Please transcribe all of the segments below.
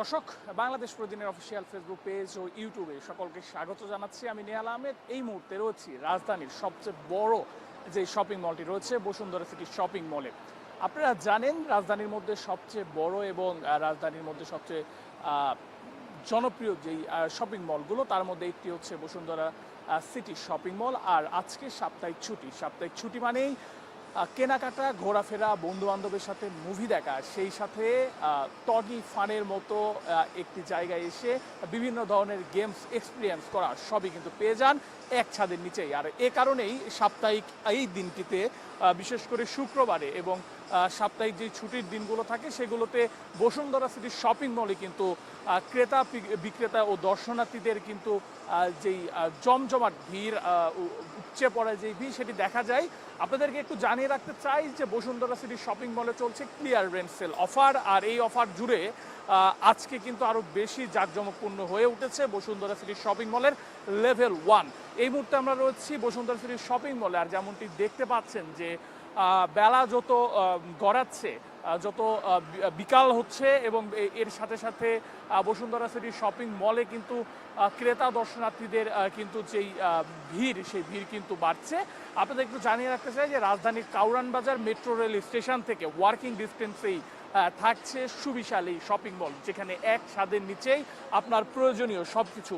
দর্শক, বাংলাদেশ প্রতিদিনের official Facebook page ও ইউটিউবে সকলকে স্বাগত জানাচ্ছি। আমি নেহাল আহমেদ, এই মুহূর্তে রয়েছি রাজধানীর সবচেয়ে বড় যে শপিং মলটি রয়েছে, বসুন্ধরা সিটি শপিং মলে আপনারা জানেন রাজধানীর মধ্যে সবচেয়ে বড় এবং রাজধানীর মধ্যে সবচেয়ে জনপ্রিয় যেই শপিং মলগুলো তার মধ্যে একটি হচ্ছে বসুন্ধরা সিটি শপিং মল আর আজকে সাপ্তাহিক ছুটি। সাপ্তাহিক ছুটি মানেই কেনাকাটা, ঘোরাফেরা বন্ধু বান্ধবের সাথে মুভি দেখা, সেই সাথে টগি ফানের মতো একটি জায়গায় এসে বিভিন্ন ধরনের গেমস এক্সপিরিয়েন্স করা সবই কিন্তু পেয়ে যান এক ছাদের নিচেই। আর এ কারণেই সাপ্তাহিক এই দিনটিতে বিশেষ করে শুক্রবারে এবং সাপ্তাহিক যে ছুটির দিনগুলো থাকে, সেগুলোতে বসুন্ধরা সিটির শপিং মলে কিন্তু ক্রেতা বিক্রেতা ও দর্শনার্থীদের কিন্তু যেই জমজমাট ভিড় উপচে পড়া যে ভিড়, সেটি দেখা যায়। আপনাদেরকে একটু জানিয়ে রাখতে চাই যে বসুন্ধরা সিটির শপিং মলে চলছে ক্লিয়ার রেন্ট সেল অফার, আর এই অফার জুড়ে আজকে কিন্তু আরও বেশি জাঁকজমকপূর্ণ হয়ে উঠেছে বসুন্ধরা সিটির শপিং মলের লেভেল ওয়ান। এই মুহূর্তে আমরা রয়েছি বসুন্ধরা সিটির শপিং মলে, আর যেমনটি দেখতে পাচ্ছেন যে বেলা যত গড়াচ্ছে যত বিকাল হচ্ছে এবং এর সাথে সাথে বসুন্ধরা সিটির শপিং মলে কিন্তু ক্রেতা দর্শনার্থীদের কিন্তু যেই ভিড়, সেই ভিড় কিন্তু বাড়ছে। আপনাদের একটু জানিয়ে রাখতে চাই যে রাজধানীর Kawran Bazar metro rail station থেকে ওয়ার্কিং ডিস্টেন্সেই থাকছে সুবিশাল এই শপিং মল, যেখানে এক ছাদের নিচেই আপনার প্রয়োজনীয় সব কিছু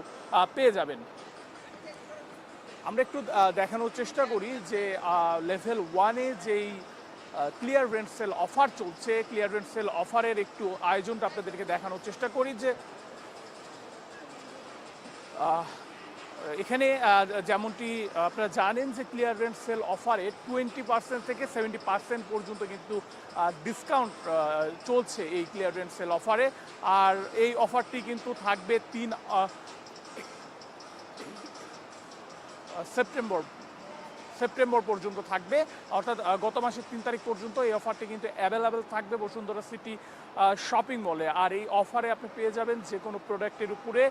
পেয়ে যাবেন। আমরা একটু দেখানোর চেষ্টা করি যে লেভেল ওয়ানে যেই ক্লিয়ার রেন্ট সেল অফার চলছে ক্লিয়ার রেন্ট সেল অফারের একটু আয়োজনটা আপনাদেরকে দেখানোর চেষ্টা করি যে এখানে যেমনটি আপনারা জানেন যে ক্লিয়ার রেন্ট সেল অফারে টোয়েন্টি পার্সেন্ট থেকে সেভেন্টি পার্সেন্ট পর্যন্ত কিন্তু ডিসকাউন্ট চলছে এই ক্লিয়ার রেন্ট সেল অফারে আর এই অফারটি কিন্তু থাকবে তিন সেপ্টেম্বর সেপ্টেম্বর পর্যন্ত থাকবে। অর্থাৎ গত মাসের তিন তারিখ পর্যন্ত এই অফারটি কিন্তু অ্যাভেলেবেল থাকবে বসুন্ধরা সিটি শপিং মলে আর এই অফারে আপনি পেয়ে যাবেন যে কোনো প্রোডাক্টের উপরে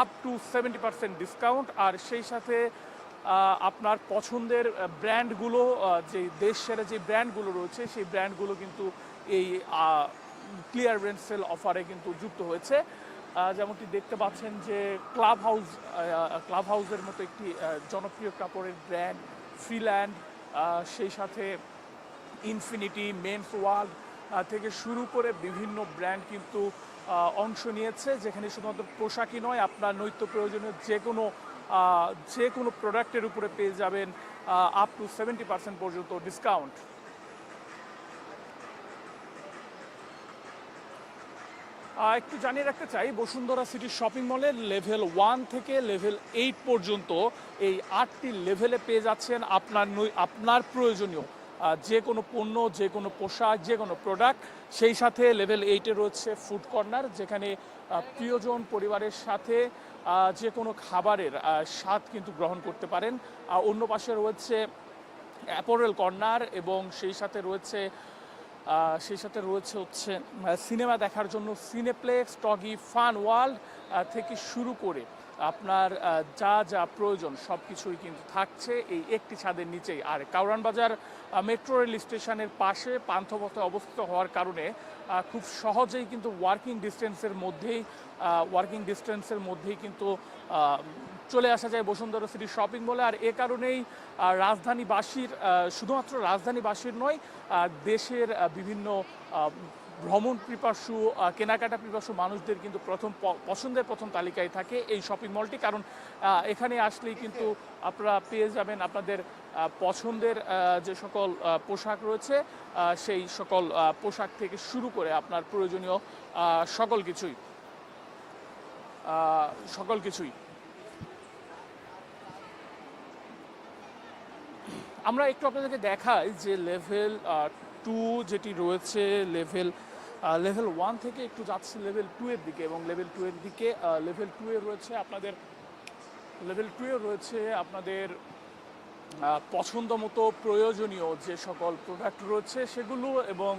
up to seventy percent discount আর সেই সাথে আপনার পছন্দের ব্র্যান্ডগুলো যে দেশ সেরা যে ব্র্যান্ডগুলো রয়েছে, সেই ব্র্যান্ডগুলো কিন্তু এই ক্লিয়ার রেন্ট সেল অফারে কিন্তু যুক্ত হয়েছে। যেমনটি দেখতে পাচ্ছেন যে ক্লাব হাউস ক্লাব হাউসের মতো একটি জনপ্রিয় কাপড়ের ব্র্যান্ড ফ্রিল্যান্ড সেই সাথে ইনফিনিটি মেন্স ওয়ার্ল্ড থেকে শুরু করে বিভিন্ন ব্র্যান্ড কিন্তু অংশ নিয়েছে, যেখানে শুধুমাত্র পোশাকই নয়, আপনার নৈত্য প্রয়োজনীয় যে কোনো যে কোনো প্রোডাক্টের উপরে পেয়ে যাবেন আপ টু সেভেন্টি পার্সেন্ট পর্যন্ত ডিসকাউন্ট একটু জানিয়ে রাখতে চাই, বসুন্ধরা সিটি শপিং মলের লেভেল ওয়ান থেকে লেভেল এইট পর্যন্ত এই আটটি লেভেলে পেয়ে যাচ্ছেন আপনার আপনার প্রয়োজনীয় যে কোনো পণ্য, যে কোনো পোশাক, যে কোনো প্রোডাক্ট সেই সাথে লেভেল এইটে রয়েছে ফুড কর্নার যেখানে প্রিয়জন পরিবারের সাথে যে কোনো খাবারের স্বাদ কিন্তু গ্রহণ করতে পারেন। অন্য পাশে রয়েছে অ্যাপোরেল কর্নার এবং সেই সাথে রয়েছে সেই সাথে রয়েছে হচ্ছে সিনেমা দেখার জন্য সিনেপ্লেক্স টগি ফান ওয়ার্ল্ড থেকে শুরু করে আপনার যা যা প্রয়োজন সব কিছুই কিন্তু থাকছে। এই একটি ছাদের নিচেই। আর কাউরান বাজার মেট্রো রেল স্টেশনের পাশে পান্থপথে অবস্থিত হওয়ার কারণে খুব সহজেই কিন্তু ওয়ার্কিং ডিস্টেন্সের মধ্যেই ওয়ার্কিং ডিস্টেন্সের মধ্যেই কিন্তু চলে আসা যায় বসুন্ধরা সিটি শপিং মলে। আর এ কারণেই রাজধানীবাসীর শুধুমাত্র রাজধানীবাসীর নয় দেশের বিভিন্ন ভ্রমণ পিপাসু কেনাকাটা পিপাসু মানুষদের কিন্তু প্রথম পছন্দের প্রথম তালিকায় থাকে এই শপিং মলটি। কারণ এখানে আসলেই কিন্তু আপনারা পেয়ে যাবেন আপনাদের পছন্দের যে সকল পোশাক রয়েছে সেই সকল পোশাক থেকে শুরু করে আপনার প্রয়োজনীয় সকল কিছুই সকল কিছুই। আমরা একটু আপনাদেরকে দেখাই যে লেভেল টু যেটি রয়েছে লেভেল লেভেল ওয়ান থেকে একটু যাচ্ছে লেভেল টু এর দিকে এবং লেভেল টু এর দিকে লেভেল টু এ রয়েছে আপনাদের লেভেল টু এ রয়েছে আপনাদের পছন্দ মতো প্রয়োজনীয় যে সকল প্রোডাক্ট রয়েছে সেগুলো এবং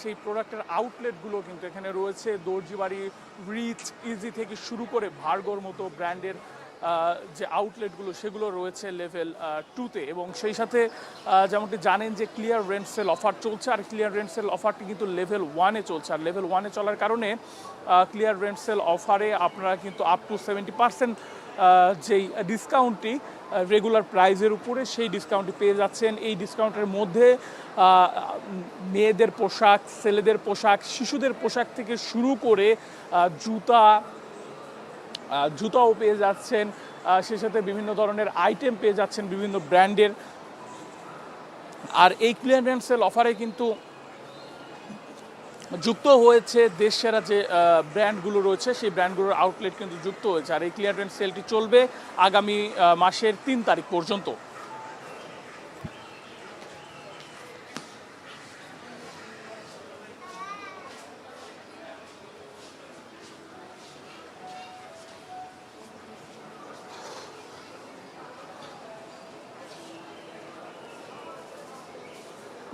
সেই প্রোডাক্টের আউটলেটগুলো কিন্তু এখানে রয়েছে। দর্জিবাড়ি রিচ ইজি থেকে শুরু করে ভার্গোর মতো ব্র্যান্ডের যে আউটলেটগুলো সেগুলো রয়েছে লেভেল টুতে এবং সেই সাথে যেমনটি জানেন যে ক্লিয়ার রেন্ট সেল অফার চলছে, আর ক্লিয়ার রেন্ট সেল অফারটি কিন্তু লেভেল ওয়ানে চলছে। আর লেভেল ওয়ানে চলার কারণে ক্লিয়ার রেন্ট সেল অফারে আপনারা কিন্তু আপ টু সেভেন্টি পার্সেন্ট যেই ডিসকাউন্টটি রেগুলার প্রাইজের উপরে সেই ডিসকাউন্টটি পেয়ে যাচ্ছেন। এই ডিসকাউন্টের মধ্যে মেয়েদের পোশাক, ছেলেদের পোশাক, শিশুদের পোশাক থেকে শুরু করে জুতা জুতাও পেয়ে যাচ্ছেন সে সাথে বিভিন্ন ধরনের আইটেম পেয়ে যাচ্ছেন বিভিন্ন ব্র্যান্ডের। আর এই ক্লিয়ারেন্স সেল অফারে কিন্তু যুক্ত হয়েছে দেশ সেরা যে ব্র্যান্ডগুলো রয়েছে, সেই ব্র্যান্ডগুলোর আউটলেট কিন্তু যুক্ত হয়েছে। আর এই ক্লিয়ারেন্স সেলটি চলবে আগামী মাসের তিন তারিখ পর্যন্ত।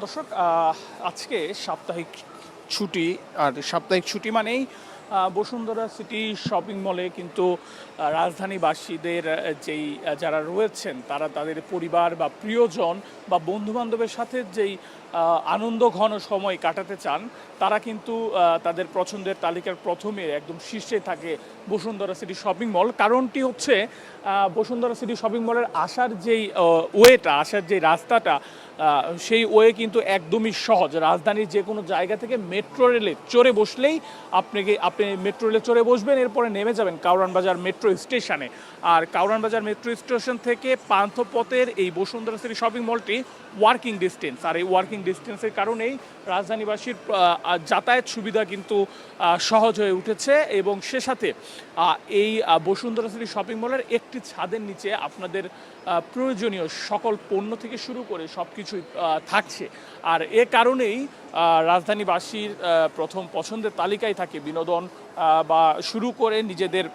দর্শক আজকে সাপ্তাহিক ছুটি আর সাপ্তাহিক ছুটি মানেই বসুন্ধরা সিটি শপিং মলে কিন্তু রাজধানীবাসীদের যেই যারা রয়েছেন, তারা তাদের পরিবার বা প্রিয়জন বা বন্ধু বান্ধবের সাথে যেই আনন্দ ঘন সময় কাটাতে চান, তারা কিন্তু তাদের পছন্দের তালিকার প্রথমে একদম শীর্ষে থাকে বসুন্ধরা সিটি শপিং মল। কারণটি হচ্ছে বসুন্ধরা সিটি শপিং মলের আসার যেই ওয়েটা, আসার যে রাস্তাটা সেই ওয়ে কিন্তু একদমই সহজ। রাজধানীর যে কোনো জায়গা থেকে মেট্রো রেলে চড়ে বসলেই আপনাকে, আপনি মেট্রো রেলে চড়ে বসবেন, এরপরে নেমে যাবেন কাউরান বাজার মেট্রো স্টেশনে আর কাউরান বাজার মেট্রো স্টেশন থেকে পান্থপথের এই বসুন্ধরা সিটি শপিং মলটি ওয়ার্কিং ডিস্টেন্স আর এই ওয়ার্কিং ডিস্টেন্সের কারণেই রাজধানীবাসীর যাতায়াত সুবিধা কিন্তু সহজ হয়ে উঠেছে। এবং সে সাথে এই বসুন্ধরা সিটি শপিং মলের একটি ছাদের নিচে আপনাদের প্রয়োজনীয় সকল পণ্য থেকে শুরু করে সব কিছুই থাকছে। আর এ কারণেই রাজধানীবাসীর প্রথম পছন্দের তালিকায় থাকে বিনোদন বা শুরু করে নিজেদের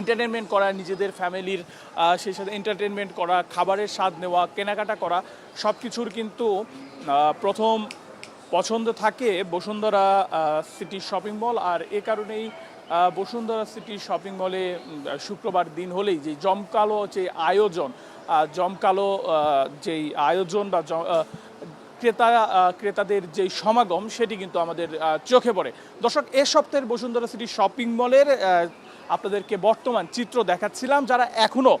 এন্টারটেনমেন্ট করা, নিজেদের ফ্যামিলির সেই সাথে এন্টারটেনমেন্ট করা, খাবারের স্বাদ নেওয়া, কেনাকাটা করা সব কিছুর কিন্তু প্রথম পছন্দ থাকে বসুন্ধরা সিটি শপিং মল আর এ কারণেই বসুন্ধরা সিটি শপিং মলে শুক্রবার দিন হলেই যে জমকালো যে আয়োজন জমকালো যেই আয়োজন বা ক্রেতা ক্রেতাদের যে সমাগম, সেটি কিন্তু আমাদের চোখে পড়ে। দর্শক, এ সপ্তাহের বসুন্ধরা সিটি শপিং মলের আপনাদেরকে বর্তমান চিত্র দেখাচ্ছিলাম। যারা এখনও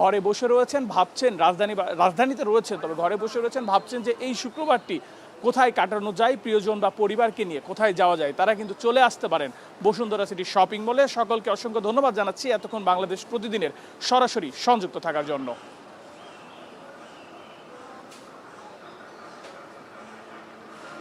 ঘরে বসে রয়েছেন, ভাবছেন রাজধানী রাজধানীতে রয়েছেন, তবে ঘরে বসে রয়েছেন, ভাবছেন যে এই শুক্রবারটি কোথায় কাটানো যায়, প্রিয়জন বা পরিবারকে নিয়ে কোথায় যাওয়া যায়, তারা কিন্তু চলে আসতে পারেন বসুন্ধরা সিটি শপিং মলে। সকলকে অসংখ্য ধন্যবাদ জানাচ্ছি এতক্ষণ বাংলাদেশ প্রতিদিনের সরাসরি সংযুক্ত থাকার জন্য।